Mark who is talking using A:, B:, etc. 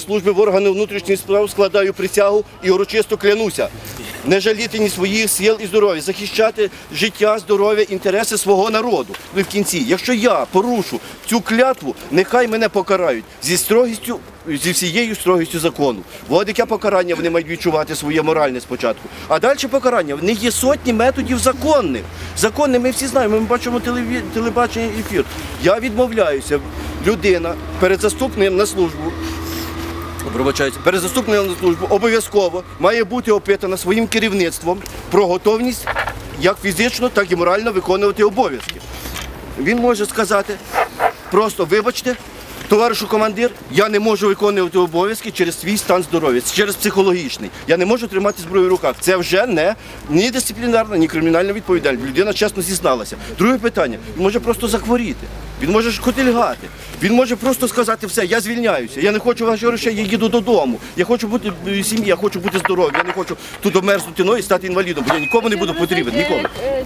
A: Служби в органи внутрішніх справ складаю присягу і урочисто клянуся. Не жаліти ні своїх сил і здоров'я, захищати життя, здоров'я, інтереси свого народу. І в кінці, якщо я порушу цю клятву, нехай мене покарають зі строгістю, зі всією строгістю закону. От яке покарання вони мають відчувати своє моральне спочатку. А далі покарання. В них є сотні методів законних. Законних ми всі знаємо, ми бачимо телеві- телебачення ефір. Я відмовляюся. Людина перед заступним на службу Пробачаюся, перед заступником на службу обов'язково має бути опитана своїм керівництвом про готовність як фізично, так і морально виконувати обов'язки. Він може сказати просто вибачте, товаришу командир, я не можу виконувати обов'язки через свій стан здоров'я, через психологічний. Я не можу тримати зброю в руках. Це вже не ні дисциплінарна, ні кримінальна відповідальність. Людина чесно зізналася. Друге питання: він може просто захворіти. Він може шкотильгати. Він може просто сказати все, я звільняюся, я не хочу ваших грошей, я їду додому. Я хочу бути в сім'ї, я хочу бути здоровим, я не хочу тут обмерзнути ну, і стати інвалідом, бо я нікому не буду потрібен. Нікому.
B: Е, е,